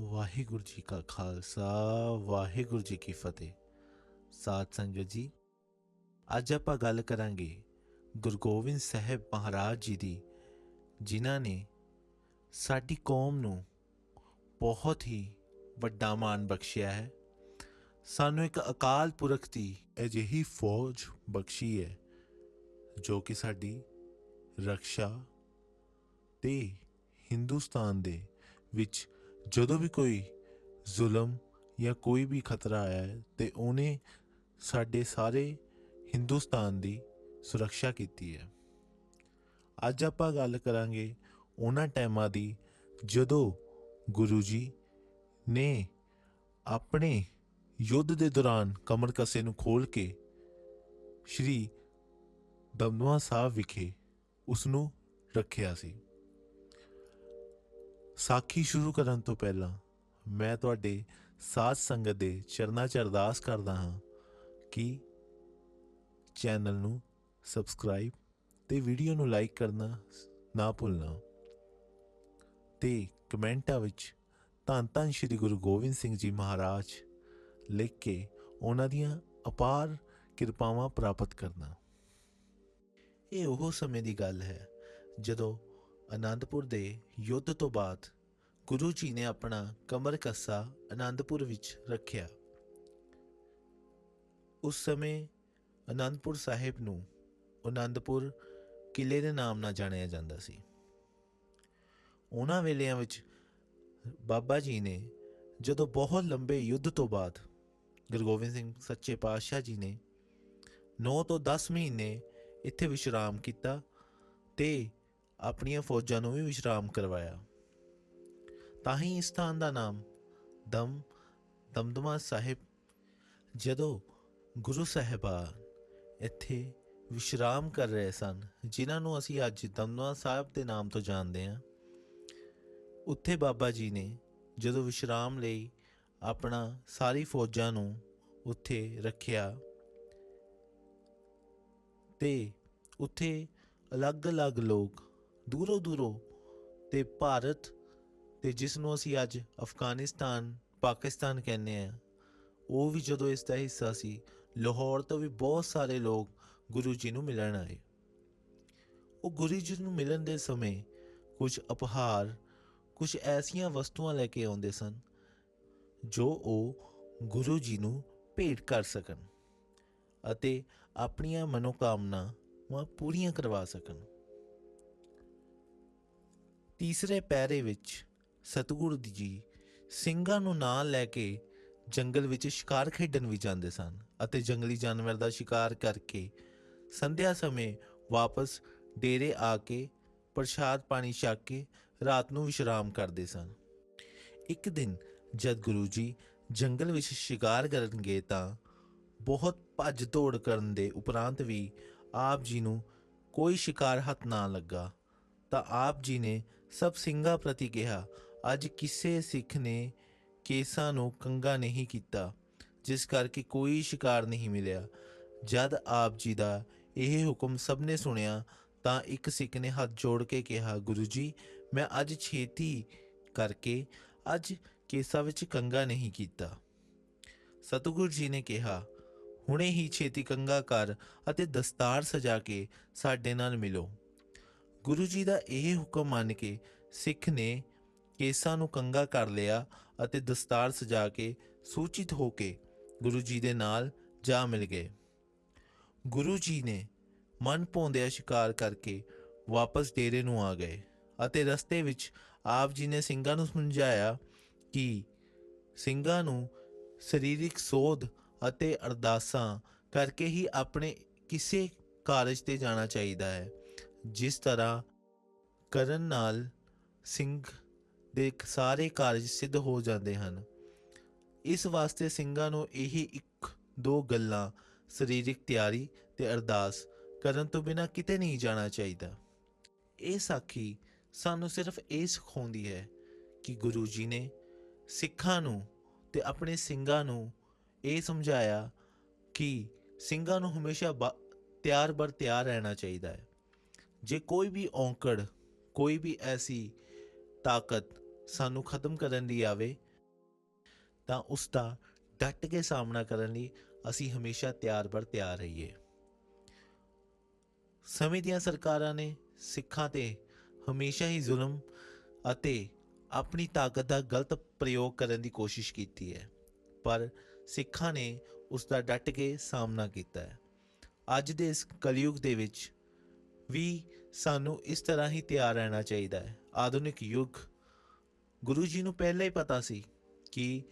ਵਾਹਿਗੁਰੂ ਜੀ ਕਾ ਖਾਲਸਾ, ਵਾਹਿਗੁਰੂ ਜੀ ਕੀ ਫਤਿਹ। ਸਾਧ ਸੰਗਤ ਜੀ, ਅੱਜ ਆਪਾਂ ਗੱਲ ਕਰਾਂਗੇ ਗੁਰੂ ਗੋਬਿੰਦ ਸਾਹਿਬ ਮਹਾਰਾਜ ਜੀ ਦੀ, ਜਿਨ੍ਹਾਂ ਨੇ ਸਾਡੀ ਕੌਮ ਨੂੰ ਬਹੁਤ ਹੀ ਵੱਡਾ ਮਾਣ ਬਖਸ਼ਿਆ ਹੈ। ਸਾਨੂੰ ਇੱਕ ਅਕਾਲ ਪੁਰਖ ਦੀ ਅਜਿਹੀ ਫੌਜ ਬਖਸ਼ੀ ਹੈ, ਜੋ ਕਿ ਸਾਡੀ ਰੱਖਿਆ ਤੇ ਹਿੰਦੁਸਤਾਨ ਦੇ ਵਿੱਚ ਜਦੋਂ ਵੀ ਕੋਈ ਜ਼ੁਲਮ ਜਾਂ ਕੋਈ ਵੀ ਖਤਰਾ ਆਇਆ ਹੈ ਤੇ ਉਹਨੇ ਸਾਡੇ ਸਾਰੇ ਹਿੰਦੁਸਤਾਨ ਦੀ ਸੁਰੱਖਿਆ ਕੀਤੀ ਹੈ। ਅੱਜ ਆਪਾਂ ਗੱਲ ਕਰਾਂਗੇ ਉਹਨਾਂ ਟਾਈਮਾਂ ਦੀ ਜਦੋਂ ਗੁਰੂ ਜੀ ਨੇ ਆਪਣੇ ਯੁੱਧ ਦੇ ਦੌਰਾਨ ਕਮਰ ਕਸੇ ਨੂੰ ਖੋਲ ਕੇ ਸ਼੍ਰੀ ਦਮਦਮਾ ਸਾਹਿਬ ਵਿਖੇ ਉਸ ਨੂੰ ਰੱਖਿਆ ਸੀ। ਸਾਖੀ ਸ਼ੁਰੂ ਕਰਨ ਤੋਂ ਪਹਿਲਾਂ ਮੈਂ ਤੁਹਾਡੇ ਸਾਧ ਸੰਗਤ ਦੇ ਚਰਨਾਂ 'ਚ ਅਰਦਾਸ ਕਰਦਾ ਹਾਂ ਕਿ ਚੈਨਲ ਨੂੰ ਸਬਸਕ੍ਰਾਈਬ ਤੇ ਵੀਡੀਓ ਨੂੰ ਲਾਈਕ ਕਰਨਾ ਨਾ ਭੁੱਲਣਾ ਤੇ ਕਮੈਂਟਾਂ ਵਿੱਚ ਧੰਨ ਧੰਨ ਸ਼੍ਰੀ ਗੁਰੂ ਗੋਬਿੰਦ ਸਿੰਘ ਜੀ ਮਹਾਰਾਜ ਲਿਖ ਕੇ ਉਹਨਾਂ ਦੀਆਂ ਅਪਾਰ ਕਿਰਪਾਵਾਂ ਪ੍ਰਾਪਤ ਕਰਨਾ। ਇਹ ਉਹ ਸਮੇਂ ਦੀ ਗੱਲ ਹੈ ਜਦੋਂ ਆਨੰਦਪੁਰ ਦੇ ਯੁੱਧ ਤੋਂ ਬਾਅਦ ਗੁਰੂ ਜੀ ਨੇ ਆਪਣਾ ਕਮਰ ਕੱਸਾ ਆਨੰਦਪੁਰ ਵਿੱਚ ਰੱਖਿਆ। ਉਸ ਸਮੇਂ ਆਨੰਦਪੁਰ ਸਾਹਿਬ ਨੂੰ ਆਨੰਦਪੁਰ ਕਿਲੇ ਦੇ ਨਾਮ ਨਾਲ ਜਾਣਿਆ ਜਾਂਦਾ ਸੀ। ਉਹਨਾਂ ਵੇਲਿਆਂ ਵਿੱਚ ਬਾਬਾ ਜੀ ਨੇ ਜਦੋਂ ਬਹੁਤ ਲੰਬੇ ਯੁੱਧ ਤੋਂ ਬਾਅਦ ਗੁਰੂ ਗੋਬਿੰਦ ਸਿੰਘ ਸੱਚੇ ਪਾਤਸ਼ਾਹ ਜੀ ਨੇ 9 ਤੋਂ 10 ਮਹੀਨੇ ਇੱਥੇ ਵਿਸ਼ਰਾਮ ਕੀਤਾ ਤੇ ਆਪਣੀਆਂ ਫੌਜਾਂ ਨੂੰ ਵੀ ਵਿਸ਼ਰਾਮ ਕਰਵਾਇਆ। ਤਾਂ ਹੀ ਇਸ ਸਥਾਨ ਦਾ ਨਾਮ ਦਮ, ਦਮਦਮਾ ਸਾਹਿਬ, ਜਦੋਂ ਗੁਰੂ ਸਾਹਿਬਾਨ ਇੱਥੇ ਵਿਸ਼ਰਾਮ ਕਰ ਰਹੇ ਸਨ, ਜਿਨ੍ਹਾਂ ਨੂੰ ਅਸੀਂ ਅੱਜ ਦਮਦਮਾ ਸਾਹਿਬ ਦੇ ਨਾਮ ਤੋਂ ਜਾਣਦੇ ਹਾਂ, ਉੱਥੇ ਬਾਬਾ ਜੀ ਨੇ ਜਦੋਂ ਵਿਸ਼ਰਾਮ ਲਈ ਆਪਣਾ ਸਾਰੀ ਫੌਜਾਂ ਨੂੰ ਉੱਥੇ ਰੱਖਿਆ, ਤੇ ਉੱਥੇ ਅਲੱਗ-ਅਲੱਗ ਲੋਕ ਦੂਰੋਂ ਦੂਰੋਂ ਤੇ ਭਾਰਤ ਤੇ ਜਿਸ ਨੂੰ ਅਸੀਂ ਅੱਜ ਅਫਗਾਨਿਸਤਾਨ, ਪਾਕਿਸਤਾਨ ਕਹਿੰਦੇ ਆ ਉਹ ਵੀ ਜਦੋਂ ਇਸ ਦਾ ਹਿੱਸਾ ਸੀ, ਲਾਹੌਰ ਤੋਂ ਵੀ ਬਹੁਤ ਸਾਰੇ ਲੋਕ ਗੁਰੂ ਜੀ ਨੂੰ ਮਿਲਣ ਆਏ। ਉਹ ਗੁਰੂ ਜੀ ਨੂੰ ਮਿਲਣ ਦੇ ਸਮੇਂ ਕੁਝ ਉਪਹਾਰ ਕੁਝ ਐਸੀਆਂ ਵਸਤੂਆਂ ਲੈ ਕੇ ਆਉਂਦੇ ਸਨ, ਜੋ ਉਹ ਗੁਰੂ ਜੀ ਨੂੰ ਭੇਟ ਕਰ ਸਕਣ ਅਤੇ ਆਪਣੀਆਂ ਮਨੋਕਾਮਨਾਵਾਂ ਪੂਰੀਆਂ ਕਰਵਾ ਸਕਣ। ਤੀਸਰੇ ਪੈਰੇ ਵਿੱਚ ਸਤਿਗੁਰੂ ਜੀ ਸਿੰਘਾਂ ਨੂੰ ਨਾਲ ਲੈ ਕੇ ਜੰਗਲ ਵਿੱਚ ਸ਼ਿਕਾਰ ਖੇਡਣ ਵੀ ਜਾਂਦੇ ਸਨ ਅਤੇ ਜੰਗਲੀ ਜਾਨਵਰ ਦਾ ਸ਼ਿਕਾਰ ਕਰਕੇ ਸੰਧਿਆ ਸਮੇਂ ਵਾਪਸ ਡੇਰੇ ਆ ਕੇ ਪ੍ਰਸ਼ਾਦ ਪਾਣੀ ਛਕ ਕੇ ਰਾਤ ਨੂੰ ਵਿਸ਼ਰਾਮ ਕਰਦੇ ਸਨ। ਇੱਕ ਦਿਨ ਜਦ ਗੁਰੂ ਜੀ ਜੰਗਲ ਵਿੱਚ ਸ਼ਿਕਾਰ ਕਰਨ ਗਏ ਤਾਂ ਬਹੁਤ ਭੱਜ ਦੌੜ ਕਰਨ ਦੇ ਉਪਰੰਤ ਵੀ ਆਪ ਜੀ ਨੂੰ ਕੋਈ ਸ਼ਿਕਾਰ ਹੱਥ ਨਾ ਲੱਗਾ। ਤਾਂ ਆਪ ਜੀ ਨੇ ਸਭ ਸਿੰਘਾਂ ਪ੍ਰਤੀ ਕਿਹਾ, ਅੱਜ ਕਿਸੇ ਸਿੱਖ ਨੇ ਕੇਸਾਂ ਨੂੰ ਕੰਗਾ ਨਹੀਂ ਕੀਤਾ, ਜਿਸ ਕਰਕੇ ਕੋਈ ਸ਼ਿਕਾਰ ਨਹੀਂ ਮਿਲਿਆ। ਜਦ ਆਪ ਜੀ ਦਾ ਇਹ ਹੁਕਮ ਸਭ ਨੇ ਸੁਣਿਆ, ਤਾਂ ਇੱਕ ਸਿੱਖ ਨੇ ਹੱਥ ਜੋੜ ਕੇ ਕਿਹਾ, ਗੁਰੂ ਜੀ, ਮੈਂ ਅੱਜ ਛੇਤੀ ਕਰਕੇ ਅੱਜ ਕੇਸਾਂ ਵਿੱਚ ਕੰਗਾ ਨਹੀਂ ਕੀਤਾ। ਸਤਿਗੁਰੂ ਜੀ ਨੇ ਕਿਹਾ, ਹੁਣੇ ਹੀ ਛੇਤੀ ਕੰਗਾ ਕਰ ਅਤੇ ਦਸਤਾਰ ਸਜਾ ਕੇ ਸਾਡੇ ਨਾਲ ਮਿਲੋ। ਗੁਰੂ ਜੀ ਦਾ ਇਹ ਹੁਕਮ ਮੰਨ ਕੇ ਸਿੱਖ ਨੇ ਕੇਸਾਂ ਨੂੰ ਕੰਗਾ ਕਰ ਲਿਆ ਅਤੇ ਦਸਤਾਰ ਸਜਾ ਕੇ ਸੂਚਿਤ ਹੋ ਕੇ ਗੁਰੂ ਜੀ ਦੇ ਨਾਲ ਜਾ ਮਿਲ ਗਏ। ਗੁਰੂ ਜੀ ਨੇ ਮਨ ਭੌਂਦਿਆ ਸ਼ਿਕਾਰ ਕਰਕੇ ਵਾਪਸ ਡੇਰੇ ਨੂੰ ਆ ਗਏ ਅਤੇ ਰਸਤੇ ਵਿੱਚ ਆਪ ਜੀ ਨੇ ਸਿੰਘਾਂ ਨੂੰ ਸਮਝਾਇਆ ਕਿ ਸਿੰਘਾਂ ਨੂੰ ਸਰੀਰਿਕ ਸੋਧ ਅਤੇ ਅਰਦਾਸਾਂ ਕਰਕੇ ਹੀ ਆਪਣੇ ਕਿਸੇ ਕਾਰਜ ਤੇ ਜਾਣਾ ਚਾਹੀਦਾ ਹੈ। ਜਿਸ ਤਰ੍ਹਾਂ ਕਰਨ ਨਾਲ ਸਿੰਘ ਦੇ ਸਾਰੇ ਕਾਰਜ ਸਿੱਧ ਹੋ ਜਾਂਦੇ ਹਨ। ਇਸ ਵਾਸਤੇ ਸਿੰਘਾਂ ਨੂੰ ਇਹੀ ਇੱਕ ਦੋ ਗੱਲਾਂ, ਸਰੀਰਕ ਤਿਆਰੀ ਤੇ ਅਰਦਾਸ ਕਰਨ ਤੋਂ ਬਿਨਾ ਕਿਤੇ ਨਹੀਂ ਜਾਣਾ ਚਾਹੀਦਾ। ਇਹ ਸਾਖੀ ਸਾਨੂੰ ਸਿਰਫ ਇਹ ਸਿਖਾਉਂਦੀ ਹੈ ਕਿ ਗੁਰੂ ਜੀ ਨੇ ਸਿੱਖਾਂ ਨੂੰ ਤੇ ਆਪਣੇ ਸਿੰਘਾਂ ਨੂੰ ਇਹ ਸਮਝਾਇਆ ਕਿ ਸਿੰਘਾਂ ਨੂੰ ਹਮੇਸ਼ਾ ਬਾ- ਤਿਆਰ ਬਰ ਤਿਆਰ ਰਹਿਣਾ ਚਾਹੀਦਾ ਹੈ। ਜੇ ਕੋਈ ਵੀ ਔਂਕੜ, ਕੋਈ ਵੀ ਐਸੀ ਤਾਕਤ ਸਾਨੂੰ ਖਤਮ ਕਰਨ ਲਈ ਆਵੇ, ਤਾਂ ਉਸ ਦਾ ਡਟ ਕੇ ਸਾਹਮਣਾ ਕਰਨ ਲਈ ਅਸੀਂ ਹਮੇਸ਼ਾ ਤਿਆਰ ਬਰ ਤਿਆਰ ਰਹੀਏ। ਸਮੇਂ ਦੀਆਂ ਸਰਕਾਰਾਂ ਨੇ ਸਿੱਖਾਂ ਤੇ ਹਮੇਸ਼ਾ ਹੀ ਜ਼ੁਲਮ ਅਤੇ ਆਪਣੀ ਤਾਕਤ ਦਾ ਗਲਤ ਪ੍ਰਯੋਗ ਕਰਨ ਦੀ ਕੋਸ਼ਿਸ਼ ਕੀਤੀ ਹੈ, ਪਰ ਸਿੱਖਾਂ ਨੇ ਉਸ ਦਾ ਡਟ ਕੇ ਸਾਹਮਣਾ ਕੀਤਾ ਹੈ। ਅੱਜ ਦੇ ਇਸ ਕਲਯੁਗ ਦੇ ਵਿੱਚ ਵੀ ਸਾਨੂੰ ਇਸ ਤਰ੍ਹਾਂ ਹੀ ਤਿਆਰ ਰਹਿਣਾ ਚਾਹੀਦਾ ਹੈ। ਆਧੁਨਿਕ ਯੁੱਗ, ਗੁਰੂ ਜੀ ਨੂੰ ਪਹਿਲਾਂ ਹੀ ਪਤਾ ਸੀ ਕਿ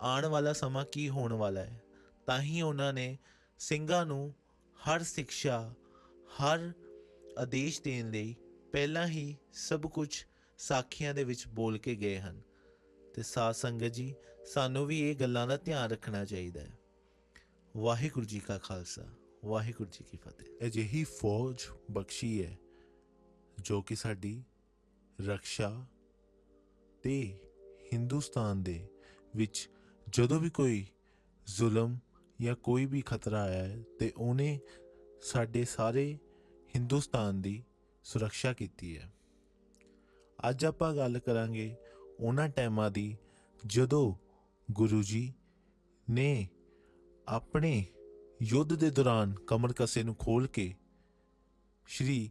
ਆਉਣ ਵਾਲਾ ਸਮਾਂ ਕੀ ਹੋਣ ਵਾਲਾ ਹੈ। ਤਾਂ ਹੀ ਉਹਨਾਂ ਨੇ ਸਿੰਘਾਂ ਨੂੰ ਹਰ ਸਿੱਖਿਆ, ਹਰ ਆਦੇਸ਼ ਦੇਣ ਲਈ ਪਹਿਲਾਂ ਹੀ ਸਭ ਕੁਝ ਸਾਖੀਆਂ ਦੇ ਵਿੱਚ ਬੋਲ ਕੇ ਗਏ ਹਨ। ਤੇ ਸਾਧ ਸੰਗਤ ਜੀ, ਸਾਨੂੰ ਵੀ ਇਹ ਗੱਲਾਂ ਦਾ ਧਿਆਨ ਰੱਖਣਾ ਚਾਹੀਦਾ ਹੈ। ਵਾਹਿਗੁਰੂ ਜੀ ਕਾ ਖਾਲਸਾ। ਵਾਹਿਗੁਰੂ ਜੀ ਕੀ ਫਤਿਹ। ਅਜਿਹੀ ਫੌਜ ਬਖਸ਼ੀ ਹੈ ਜੋ ਕਿ ਸਾਡੀ ਰੱਖਿਆ ਤੇ ਹਿੰਦੁਸਤਾਨ ਦੇ ਵਿੱਚ ਜਦੋਂ ਵੀ ਕੋਈ ਜ਼ੁਲਮ ਜਾਂ ਕੋਈ ਵੀ ਖਤਰਾ ਆਇਆ ਹੈ ਤੇ ਉਹਨੇ ਸਾਡੇ ਸਾਰੇ ਹਿੰਦੁਸਤਾਨ ਦੀ ਸੁਰੱਖਿਆ ਕੀਤੀ ਹੈ। ਅੱਜ ਆਪਾਂ ਗੱਲ ਕਰਾਂਗੇ ਉਹਨਾਂ ਟਾਈਮਾਂ ਦੀ ਜਦੋਂ ਗੁਰੂ ਜੀ ਨੇ ਆਪਣੇ ਯੁੱਧ ਦੇ ਦੌਰਾਨ ਕਮਰ ਕਸੇ ਨੂੰ ਖੋਲ ਕੇ ਸ਼੍ਰੀ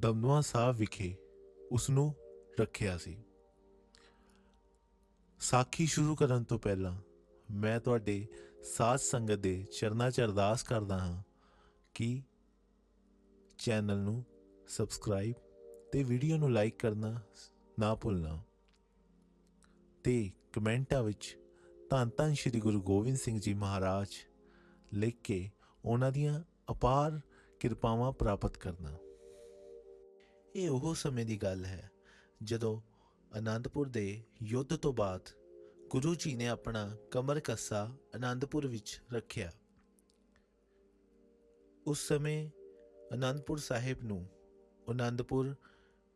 ਦਮਦਮਾ ਸਾਹਿਬ ਵਿਖੇ ਉਸ ਨੂੰ ਰੱਖਿਆ ਸੀ। ਸਾਖੀ ਸ਼ੁਰੂ ਕਰਨ ਤੋਂ ਪਹਿਲਾਂ ਮੈਂ ਤੁਹਾਡੇ ਸਾਧ ਸੰਗਤ ਦੇ ਚਰਨਾਂ 'ਚ ਅਰਦਾਸ ਕਰਦਾ ਹਾਂ ਕਿ ਚੈਨਲ ਨੂੰ ਸਬਸਕ੍ਰਾਈਬ ਤੇ ਵੀਡੀਓ ਨੂੰ ਲਾਈਕ ਕਰਨਾ ਨਾ ਭੁੱਲਣਾ ਤੇ ਕਮੈਂਟਾਂ ਵਿੱਚ ਧੰਨ ਧੰਨ ਸ਼੍ਰੀ ਗੁਰੂ ਗੋਬਿੰਦ ਸਿੰਘ ਜੀ ਮਹਾਰਾਜ ਲਿਖ ਕੇ ਉਹਨਾਂ ਦੀਆਂ ਅਪਾਰ ਕਿਰਪਾਵਾਂ ਪ੍ਰਾਪਤ ਕਰਨਾ। ਇਹ ਉਹ ਸਮੇਂ ਦੀ ਗੱਲ ਹੈ ਜਦੋਂ ਅਨੰਦਪੁਰ ਦੇ ਯੁੱਧ ਤੋਂ ਬਾਅਦ ਗੁਰੂ ਜੀ ਨੇ ਆਪਣਾ ਕਮਰ ਕੱਸਾ ਅਨੰਦਪੁਰ ਵਿੱਚ ਰੱਖਿਆ। ਉਸ ਸਮੇਂ ਅਨੰਦਪੁਰ ਸਾਹਿਬ ਨੂੰ ਅਨੰਦਪੁਰ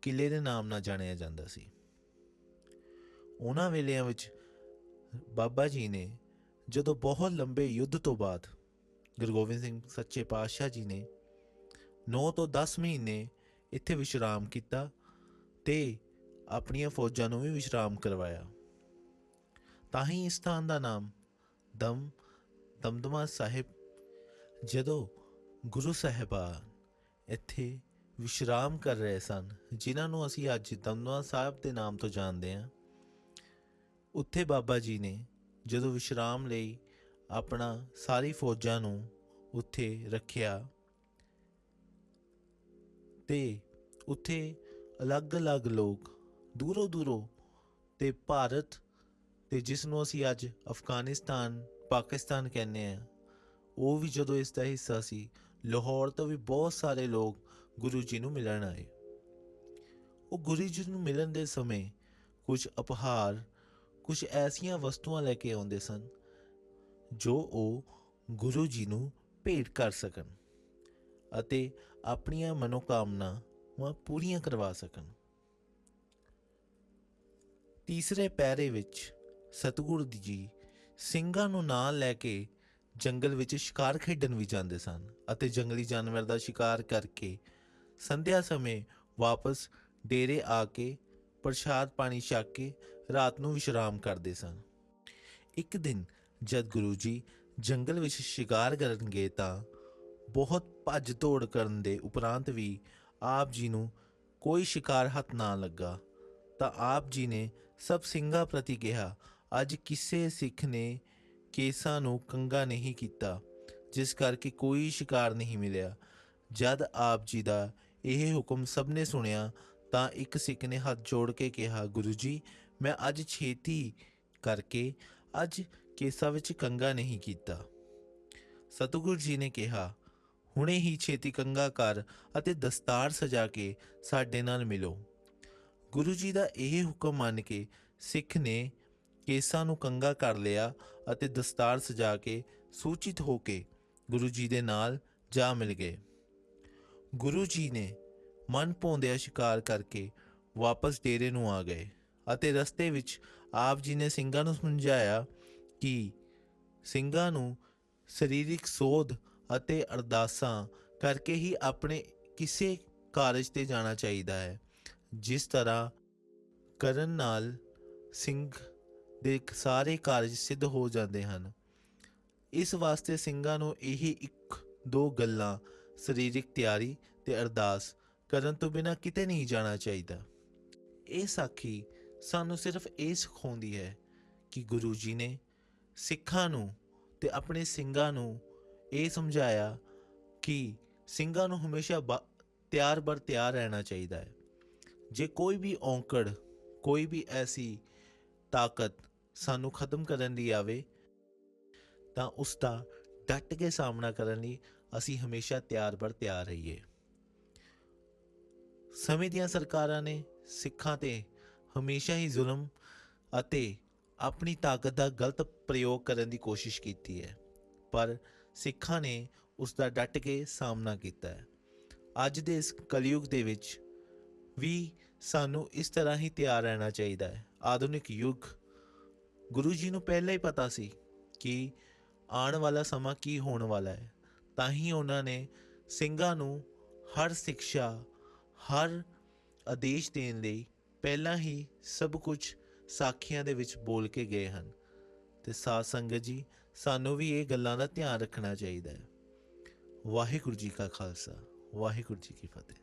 ਕਿਲੇ ਦੇ ਨਾਮ ਨਾਲ ਜਾਣਿਆ ਜਾਂਦਾ ਸੀ। ਉਹਨਾਂ ਵੇਲਿਆਂ ਵਿੱਚ ਬਾਬਾ ਜੀ ਨੇ ਜਦੋਂ ਬਹੁਤ ਲੰਬੇ ਯੁੱਧ ਤੋਂ ਬਾਅਦ ਗੁਰੂ ਗੋਬਿੰਦ ਸਿੰਘ ਸੱਚੇ ਪਾਤਸ਼ਾਹ ਜੀ ਨੇ 9 ਤੋਂ 10 ਮਹੀਨੇ ਇੱਥੇ ਵਿਸ਼ਰਾਮ ਕੀਤਾ ਤੇ ਆਪਣੀਆਂ ਫੌਜਾਂ ਨੂੰ ਵੀ ਵਿਸ਼ਰਾਮ ਕਰਵਾਇਆ। ਤਾਂ ਹੀ ਇਸ ਸਥਾਨ ਦਾ ਨਾਮ ਦਮ, ਦਮਦਮਾ ਸਾਹਿਬ, ਜਦੋਂ ਗੁਰੂ ਸਾਹਿਬਾਨ ਇੱਥੇ ਵਿਸ਼ਰਾਮ ਕਰ ਰਹੇ ਸਨ, ਜਿਨ੍ਹਾਂ ਨੂੰ ਅਸੀਂ ਅੱਜ ਦਮਦਮਾ ਸਾਹਿਬ ਦੇ ਨਾਮ ਤੋਂ ਜਾਣਦੇ ਹਾਂ, ਉੱਥੇ ਬਾਬਾ ਜੀ ਨੇ ਜਦੋਂ ਵਿਸ਼ਰਾਮ ਲਈ ਆਪਣਾ ਸਾਰੀ ਫੌਜਾਂ ਨੂੰ ਉੱਥੇ ਰੱਖਿਆ। ਤੇ ਉੱਥੇ ਅਲੱਗ-ਅਲੱਗ ਲੋਕ ਦੂਰੋਂ ਦੂਰੋਂ ਤੇ ਭਾਰਤ ਤੇ ਜਿਸ ਨੂੰ ਅਸੀਂ ਅੱਜ ਅਫਗਾਨਿਸਤਾਨ, ਪਾਕਿਸਤਾਨ ਕਹਿੰਦੇ ਆ ਉਹ ਵੀ ਜਦੋਂ ਇਸ ਦਾ ਹਿੱਸਾ ਸੀ, ਲਾਹੌਰ ਤੋਂ ਵੀ ਬਹੁਤ ਸਾਰੇ ਲੋਕ ਗੁਰੂ ਜੀ ਨੂੰ ਮਿਲਣ ਆਏ। ਉਹ ਗੁਰੂ ਜੀ ਨੂੰ ਮਿਲਣ ਦੇ ਸਮੇਂ ਕੁਝ ਉਪਹਾਰ ਕੁਝ ਐਸੀਆਂ ਵਸਤੂਆਂ ਲੈ ਕੇ ਆਉਂਦੇ ਸਨ ਜੋ ਉਹ ਗੁਰੂ ਜੀ ਨੂੰ ਭੇਟ ਕਰ ਸਕਣ ਅਤੇ ਆਪਣੀਆਂ ਮਨੋਕਾਮਨਾਵਾਂ ਪੂਰੀਆਂ ਕਰਵਾ ਸਕਣ। ਤੀਸਰੇ ਪੈਰੇ ਵਿੱਚ ਸਤਿਗੁਰੂ ਜੀ ਸਿੰਘਾਂ ਨੂੰ ਨਾਲ ਲੈ ਕੇ ਜੰਗਲ ਵਿੱਚ ਸ਼ਿਕਾਰ ਖੇਡਣ ਵੀ ਜਾਂਦੇ ਸਨ ਅਤੇ ਜੰਗਲੀ ਜਾਨਵਰ ਦਾ ਸ਼ਿਕਾਰ ਕਰਕੇ ਸੰਧਿਆ ਸਮੇਂ ਵਾਪਸ ਡੇਰੇ ਆ ਕੇ ਪ੍ਰਸ਼ਾਦ ਪਾਣੀ ਛਕ ਕੇ ਰਾਤ ਨੂੰ ਵਿਸ਼ਰਾਮ ਕਰਦੇ ਸਨ। ਇੱਕ ਦਿਨ ਜਦ ਗੁਰੂ ਜੀ ਜੰਗਲ ਵਿੱਚ ਸ਼ਿਕਾਰ ਕਰਨ ਗਏ ਤਾਂ ਬਹੁਤ ਭੱਜ ਦੌੜ ਕਰਨ ਦੇ ਉਪਰੰਤ ਵੀ ਆਪ ਜੀ ਨੂੰ ਕੋਈ ਸ਼ਿਕਾਰ ਹੱਥ ਨਾ ਲੱਗਾ, ਤਾਂ ਆਪ ਜੀ ਨੇ ਸਭ ਸਿੰਘਾਂ ਪ੍ਰਤੀ ਕਿਹਾ, ਅੱਜ ਕਿਸੇ ਸਿੱਖ ਨੇ ਕੇਸਾਂ ਨੂੰ ਕੰਗਾ ਨਹੀਂ ਕੀਤਾ, ਜਿਸ ਕਰਕੇ ਕੋਈ ਸ਼ਿਕਾਰ ਨਹੀਂ ਮਿਲਿਆ। ਜਦ ਆਪ ਜੀ ਦਾ ਇਹ ਹੁਕਮ ਸਭ ਨੇ ਸੁਣਿਆ, ਤਾਂ ਇੱਕ ਸਿੱਖ ਨੇ ਹੱਥ ਜੋੜ ਕੇ ਕਿਹਾ, ਗੁਰੂ ਜੀ, ਮੈਂ ਅੱਜ ਛੇਤੀ ਕਰਕੇ ਅੱਜ ਕੇਸਾਂ ਵਿੱਚ ਕੰਗਾ ਨਹੀਂ ਕੀਤਾ। ਸਤਿਗੁਰੂ ਜੀ ਨੇ ਕਿਹਾ, ਹੁਣੇ ਹੀ ਛੇਤੀ ਕੰਗਾ ਕਰ ਅਤੇ ਦਸਤਾਰ ਸਜਾ ਕੇ ਸਾਡੇ ਨਾਲ ਮਿਲੋ। ਗੁਰੂ ਜੀ ਦਾ ਇਹ ਹੁਕਮ ਮੰਨ ਕੇ ਸਿੱਖ ਨੇ ਕੇਸਾਂ ਨੂੰ ਕੰਗਾ ਕਰ ਲਿਆ ਅਤੇ ਦਸਤਾਰ ਸਜਾ ਕੇ ਸੂਚਿਤ ਹੋ ਕੇ ਗੁਰੂ ਜੀ ਦੇ ਨਾਲ ਜਾ ਮਿਲ ਗਏ। ਗੁਰੂ ਜੀ ਨੇ ਮਨ ਭੌਂਦਿਆ ਸ਼ਿਕਾਰ ਕਰਕੇ ਵਾਪਸ ਡੇਰੇ ਨੂੰ ਆ ਗਏ ਅਤੇ ਰਸਤੇ ਵਿੱਚ ਆਪ ਜੀ ਨੇ ਸਿੰਘਾਂ ਨੂੰ ਸਮਝਾਇਆ ਕਿ ਸਿੰਘਾਂ ਨੂੰ ਸਰੀਰਿਕ ਸੋਧ ਅਤੇ ਅਰਦਾਸਾਂ ਕਰਕੇ ਹੀ ਆਪਣੇ ਕਿਸੇ ਕਾਰਜ ਤੇ ਜਾਣਾ ਚਾਹੀਦਾ ਹੈ। ਜਿਸ ਤਰ੍ਹਾਂ ਕਰਨ ਨਾਲ ਸਿੰਘ ਦੇ ਸਾਰੇ ਕਾਰਜ ਸਿੱਧ ਹੋ ਜਾਂਦੇ ਹਨ। ਇਸ ਵਾਸਤੇ ਸਿੰਘਾਂ ਨੂੰ ਇਹ ਇੱਕ ਦੋ ਗੱਲਾਂ, ਸਰੀਰਿਕ ਤਿਆਰੀ ਤੇ ਅਰਦਾਸ ਕਰਨ ਤੋਂ ਬਿਨਾਂ ਕਿਤੇ ਨਹੀਂ ਜਾਣਾ ਚਾਹੀਦਾ। ਇਹ ਸਾਖੀ ਸਾਨੂੰ ਸਿਰਫ ਇਹ ਸਿਖਾਉਂਦੀ ਹੈ ਕਿ ਗੁਰੂ ਜੀ ਨੇ ਸਿੱਖਾਂ ਨੂੰ ਤੇ ਆਪਣੇ ਸਿੰਘਾਂ ਨੂੰ ਇਹ ਸਮਝਾਇਆ ਕਿ ਸਿੰਘਾਂ ਨੂੰ ਹਮੇਸ਼ਾ ਬਾ- ਤਿਆਰ ਬਰ ਤਿਆਰ ਰਹਿਣਾ ਚਾਹੀਦਾ ਹੈ। ਜੇ ਕੋਈ ਵੀ ਔਂਕੜ, ਕੋਈ ਵੀ ਐਸੀ ਤਾਕਤ ਸਾਨੂੰ ਖਤਮ ਕਰਨ ਦੀ ਆਵੇ, ਤਾਂ ਉਸ ਦਾ ਡਟ ਕੇ ਸਾਹਮਣਾ ਕਰਨ ਲਈ ਅਸੀਂ ਹਮੇਸ਼ਾ ਤਿਆਰ ਬਰ ਤਿਆਰ ਰਹੀਏ। ਸਮੇਂ ਦੀਆਂ ਸਰਕਾਰਾਂ ਨੇ ਸਿੱਖਾਂ ਤੇ ਹਮੇਸ਼ਾ ਹੀ ਜ਼ੁਲਮ ਅਤੇ ਆਪਣੀ ਤਾਕਤ ਦਾ ਗਲਤ ਪ੍ਰਯੋਗ ਕਰਨ ਦੀ ਕੋਸ਼ਿਸ਼ ਕੀਤੀ ਹੈ, ਪਰ ਸਿੱਖਾਂ ਨੇ ਉਸ ਦਾ ਡਟ ਕੇ ਸਾਹਮਣਾ ਕੀਤਾ ਹੈ। ਅੱਜ ਦੇ ਇਸ ਕਲਯੁਗ ਦੇ ਵਿੱਚ ਵੀ ਸਾਨੂੰ ਇਸ ਤਰ੍ਹਾਂ ਹੀ ਤਿਆਰ ਰਹਿਣਾ ਚਾਹੀਦਾ ਹੈ। ਆਧੁਨਿਕ ਯੁੱਗ, ਗੁਰੂ ਜੀ ਨੂੰ ਪਹਿਲਾਂ ਹੀ ਪਤਾ ਸੀ ਕਿ ਆਉਣ ਵਾਲਾ ਸਮਾਂ ਕੀ ਹੋਣ ਵਾਲਾ ਹੈ। ਤਾਂ ਹੀ ਉਹਨਾਂ ਨੇ ਸਿੰਘਾਂ ਨੂੰ ਹਰ ਸਿੱਖਿਆ, ਹਰ ਆਦੇਸ਼ ਦੇਣ ਲਈ ਪਹਿਲਾਂ ਹੀ ਸਭ ਕੁਝ ਸਾਖੀਆਂ ਦੇ ਵਿੱਚ ਬੋਲ ਕੇ ਗਏ ਹਨ। ਤੇ ਸਾਧ ਸੰਗਤ ਜੀ, ਸਾਨੂੰ ਵੀ ਇਹ ਗੱਲਾਂ ਦਾ ਧਿਆਨ ਰੱਖਣਾ ਚਾਹੀਦਾ ਹੈ। ਵਾਹਿਗੁਰੂ ਜੀ ਕਾ ਖਾਲਸਾ, ਵਾਹਿਗੁਰੂ ਜੀ ਕੀ ਫਤਿਹ।